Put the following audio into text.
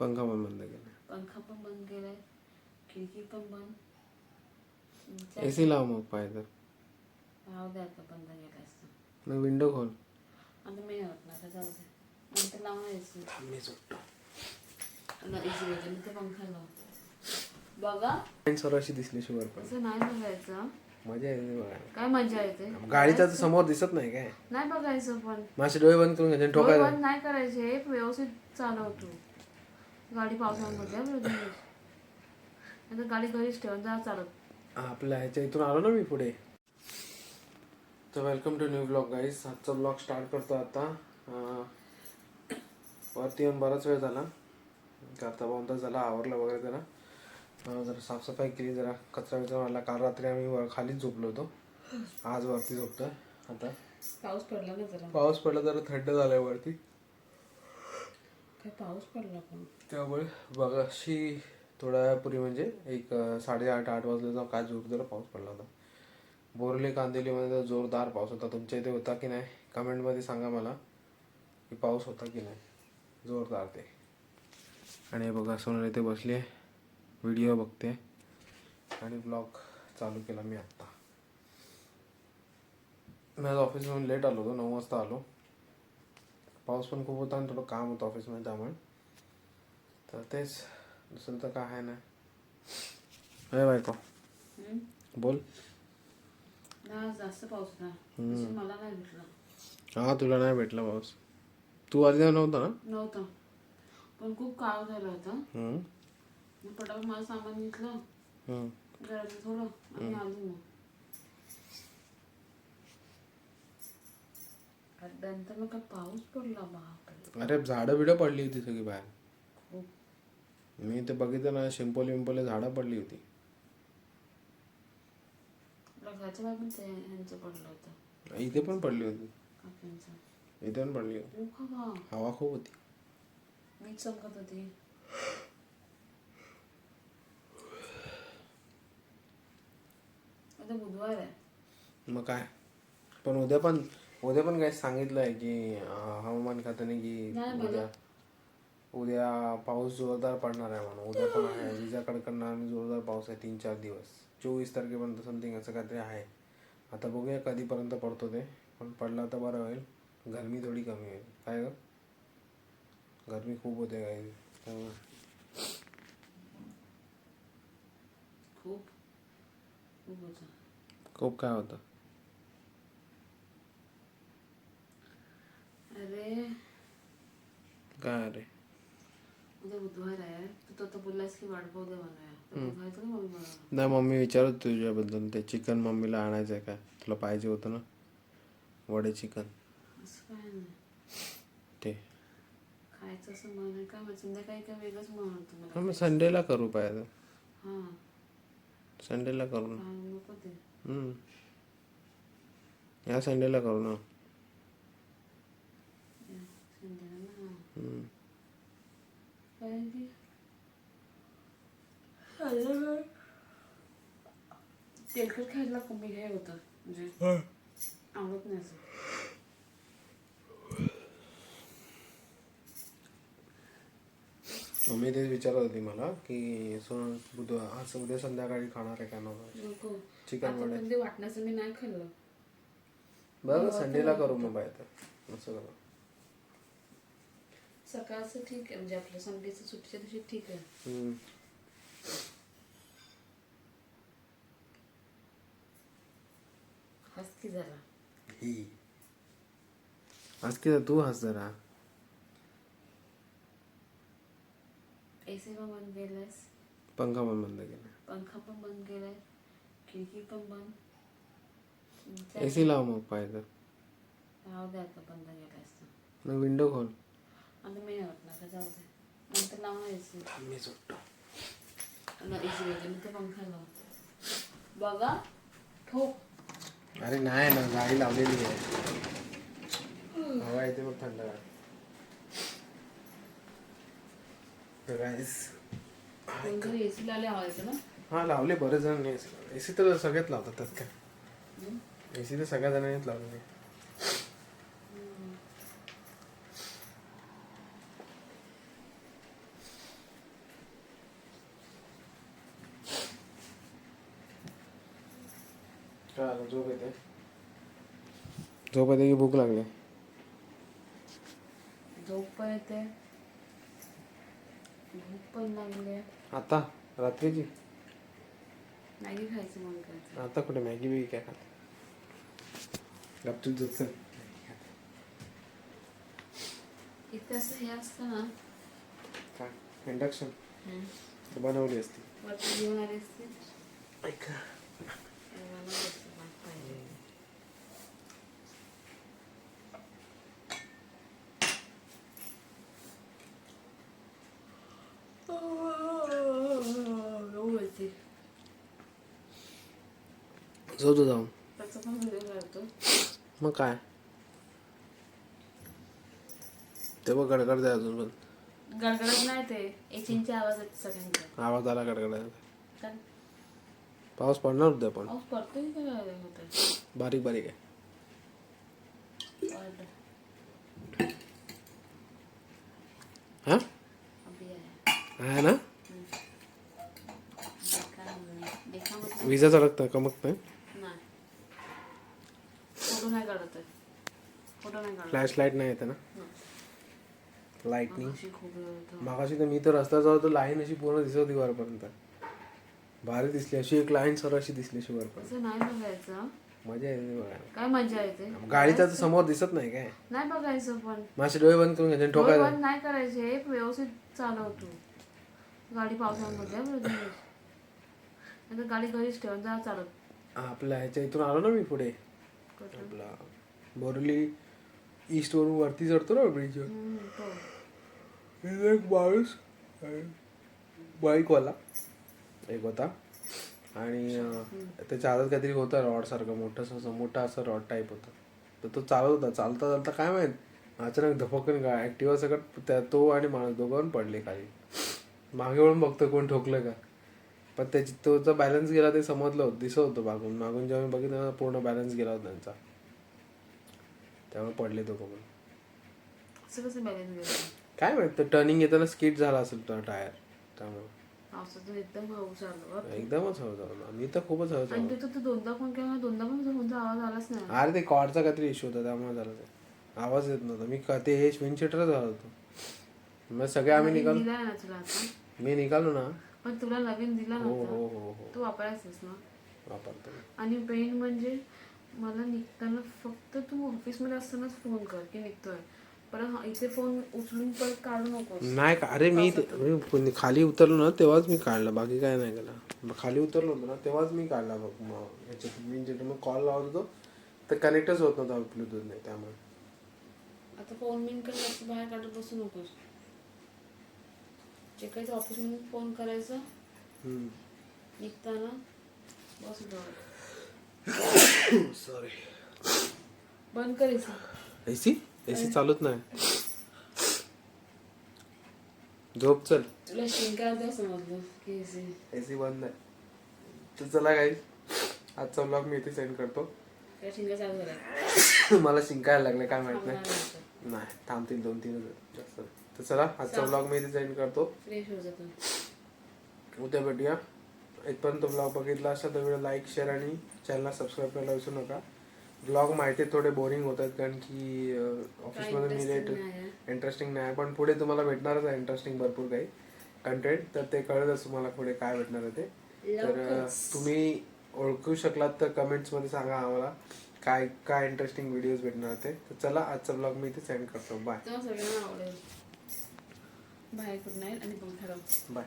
पंखा पण बंद केला. पंखा पण बंद केलाय. खिडकी पण बंद. ए सी लाव मग पाहिजे राहू आता बंद केला असतं मग विंडो खोल. आता मी होत ना आता जाऊ दे. नंतर लावणार मी घ्यायचं मी ते पंखा लाव बघा. सर अशी दिसली शुगर पण. असं नाही बघायचं. मजा येते बघायला. काय मजा येते? गाडीच्या तर समोर दिसत नाही काय? नाही बघायचं पण. माझे डोळे बंद करून घ्यायचे आणि डोळे बंद नाही करायचे व्यवस्थित चालवतो गाडी हा बरं दिनेश. आता गाडी घरीच ठेवून जा चालत. आपल्या ह्याच्या इथून आलो ना मी पुढे. तर welcome to new blog guys आजचा ब्लॉग स्टार्ट करतो आता. वरती येऊन बराच वेळ झाला. पाऊन तास झाला आवरलं वगैरे जरा. जरा साफसफाई केली जरा कचरा बिचरा मारला काल रात्री आम्ही वर- खालीच झोपलो होतो. आज वरती झोपतोय. आता पाऊस पडला ना जरा? पाऊस पडला जरा थंड झालाय वरती. काय पाऊस पडला पण. त्यामुळे बघाशी थोड्या वेळापूर्वी म्हणजे एक साडेआठ आठ वाजल्याचा काय जोरदार पाऊस पडला होता. बोरले कांदिवलीमध्ये जोरदार पाऊस होता. तुमच्या इथे होता की नाही कमेंटमध्ये सांगा मला की पाऊस होता की नाही. जोरदार ते. आणि बघा सोनल इथे बसली व्हिडिओ बघते. आणि ब्लॉग चालू केला मी आत्ता. मी आज ऑफिसमधून लेट आलो होतो नऊ वाजता आलो. पाऊस पण खूप होता आणि थोडं काम होतं ऑफिसमध्ये त्यामुळे. तर तेच दुसरं तर काय आहे नाही अरे बायको? बोल. ना जास्त पाऊस होता. मला नाही भेटला. हा तुला नाही भेटला पाऊस. तू आधी नव्हता ना? नव्हतं. पण खूप काळ झाला होता. हम्म. मी पटापट मला सामान घेतलं. हम्म. घरातलं थोडं आणि आलो मग. आणि नंतर मग काय पाऊस पडला बापरे. अरे झाडं बिडं पडली होती सगळी बाहेर. खूप मी ते बघितलं ना शिंपोली विंपोली झाडं पडली होती. ते ह्यांचं पडलं इथे पण पडली होती. काकांचं. इथे पण पडली होती. खूप हवा हवा खूप होती. मीच चमकत होती. आता बुधवार आहे. मग काय? पण उद्या पण उद्या पण काय सांगितलं आहे की हवामान खात्याने की. उद्या उद्या पाऊस जोरदार पडणार आहे म्हणून. उद्या पण आहे. विजा कडकडणार आणि जोरदार पाऊस आहे तीन चार दिवस. चोवीस तारखेपर्यंत समथिंग असं काहीतरी आहे. आता बघूया कधीपर्यंत पडतो ते. पण पडला तर बरं होईल. गरमी थोडी कमी होईल. काय ग? गरमी खूप होते काय त्यामुळे. खूप काय होतं अरे काय अरे उद्या बुधवार आहे. तू तो आता बोललास की वाट बघू दे बनवूया तर बुधवारचं ना मम्मी बनवणार नाही मम्मी विचारत तुझ्याबद्दल. ते चिकन मम्मीला आणायचं आहे काय तुला पाहिजे होतं ना? वडे चिकन असं काय नाही. ते. खायचं असं मन आहे का? मग संध्याकाळी काय वेगळंच मन होतं मला. हा, मग संडेला करू पाहिजे हां. संडेला करू ना. काय नको ते. हम्म. या संडेला करू ना या, संध्याला ना हां. हम्म. कारण की खाल्लं तेलकट खायला कमी हे. होतं म्हणजे आवडत नाही असं मम्मी तेच विचारत होती मला की सोन बुधवार आज उद्या संध्याकाळी खाणार आहे का नको चिकन वडे पण ते वाटण्याचं मी नाही खाल्लं बरं संडेला करू मग बाहेर. असं करू. सकाळचं ठीक आहे म्हणजे आपलं संडेचं सुट्टीच्या दिवशी ठीक आहे. हम्म. हस की जरा. ही. आज की तू हस जरा. एसी पण बंद केलायस पंखा पण बंद केला पंखा पण बंद केलाय. खिडकी पण बंद. ए सी लाव मग पाहिजे राहू दे आता बंद केलाय असतं मग विंडो खोल. आता मी होत ना आता जाऊ दे नंतर लावणार एसी मी झोपतो एसी घ्यायचं मी ते पंखा लाव बघा ठोक अरे नाही ना गाडी लावलेली आहे हवा येते मग थंड गाईस एसी लावले ना हा लावले बरेच जण ए सी तर सगळ्यात लावतात त्यात काय ए सी तर सगळ्या जणांनीच लावलेली कंटाळा आला झोप येते? झोप येते की भूक लागली? झोप पण येते. भूक पण लागली. आता? रात्रीची? मॅगी खायचं मन करायचं आता कुठे? मॅगी बिगी काय खात? गपचूप झोप चल. इथे असं हे असतं ना. काय इंडक्शन? बनवली असती. वरती घेऊन आली असते. ऐका. बनवली असते. जाऊन पण व्हिडिओ काढतो मग काय? तेव्हा गडगड द्या अजून पण. गडगडत नाही ते. आवाज येते सगळ्यांचे. आवाज आला गडगड काय? पाऊस पडणार होता पण. पाऊस पडतोय की? काय होतं बारीक बारीक आहे. हा? अभी आहे. आहे ना? मतलब विजा चढकतं कमक नाही नाही फोटो नाही काढत आहे. फोटो नाही काढत. फ्लॅश लाइट नाही येते ना? लाईटनिंग अशी खूप वेळ होतो. मागाशी तर मी तर रस्त्यावर जाऊ तर लाईन अशी पूर्ण दिसत होती वरपर्यंत. भारी दिसली अशी एक लाईन सर अशी दिसली अशी वरपर्यंत. असं नाही बघायचं. मजा येते बघायला. काय मजा येते? गाडीच्या तर समोर दिसत नाही काय? नाही बघायचं पण. माझे डोळे बंद करून घ्यायचे आणि डोळे ठोकायचं बंद नाही करायचे व्यवस्थित चालवतो. गाडी पावसामध्ये हा. नाहीतर गाडी घरीच ठेवून जा चालत. आपल्या ह्याच्या इथून आलो ना मी पुढे? आपला बोरली ईस्ट वरून वरती चढतो ना ब्रिजवर. तिथे एक माणूस बाईकवाला एक होता. आणि त्याच्या हातात काहीतरी होतं रॉड सारखं मोठं असं मोठा असं रॉड टाईप होता. तर तो चालत होता. चालता चालता काय माहीत? अचानक धपकन काय ऍक्टिव्हा सगळं त्या तो आणि माणूस दोघं पडले खाली. मागे वळून बघतो कोण ठोकलं का. पण त्याची तोचा बॅलन्स गेला ते समजलं होतं दिसत होतं मागून. मागून जेव्हा मी बघितलं पूर्ण बॅलन्स गेला होता त्यांचा. त्यामुळे पडले बॅलन्स गेलं? काय माहीत टर्निंग येताना स्किट झाला असेल तो टायर त्यामुळे. एकदमच हळू चालवला मी तर खूपच हळू तू दोनदा फोन केला दोनदा पण तुझा फोनचा आवाज आलाच नाही. अरे ते कॉडचा काहीतरी इश्यू होता त्यामुळे झालं ते. आवाज येत नव्हता. मी ते हे स्विन शिटरच झालं होतं. मग सगळे आम्ही निघालो मी निघालो ना. पण तुला नवीन दिला हो नव्हता. हो हो हो. तू वापरायचंस ना? वापरतो मी. आणि पेन म्हणजे मला निघताना फक्त तू ऑफिसमध्ये असतानाच फोन कर की निघतोय. परत हा- इथे फोन उचलून परत काढू नकोस. नाही का? अरे मी ते- मी पुन- खाली उतरलो ना तेव्हाच मी काढला. बाकी काय नाही केलं. मग खाली उतरलो होतो ना तेव्हाच मी काढला बघ मग याच्यात मी जे मग कॉल लावत होतो तर कनेक्टच होत नव्हता ब्लूटूथ नाही त्यामुळे. आता फोन बिन कर जास्त बाहेर काढत बसू नकोस. जे काही ऑफिसमध्ये फोन करायचं. निघताना बस. सॉरी बंद करायचं एसी एसी चालूच नाही. झोप चल. तुला शिंका द्या समजलं? की असे एसी बंद आहे तर चला काही आजचा ब्लॉग मी इथे सेंड करतो. काय शिंका चालू झाला मला शिंकायला लागले काय माहीत नाही. नाही थांबतील दोन तीन जास्त. तर चला आजचा ब्लॉग मी इथे सेंड करतो. फ्रेश हो जातो. उद्या भेटूया. इथपर्यंत ब्लॉग बघितला असेल तर व्हिडिओ लाईक शेअर आणि चॅनलला सबस्क्राईब करायला विसरू नका. ब्लॉग माहिती थोडे बोरिंग होतात कारण की ऑफिसमध्ये मी लेट इंटरेस्टिंग नाही पण पुढे तुम्हाला भेटणारच आहे इंटरेस्टिंग भरपूर काही कंटेंट तर ते कळतच तुम्हाला पुढे काय भेटणार आहे ते. तर तुम्ही ओळखू शकलात तर कमेंट्समध्ये सांगा आम्हाला काय काय इंटरेस्टिंग व्हिडिओज भेटणार ते. तर चला आजचा ब्लॉग मी इथे सेंड करतो. बाय बाय गुड नाईट आणि पण ठरव. बाय.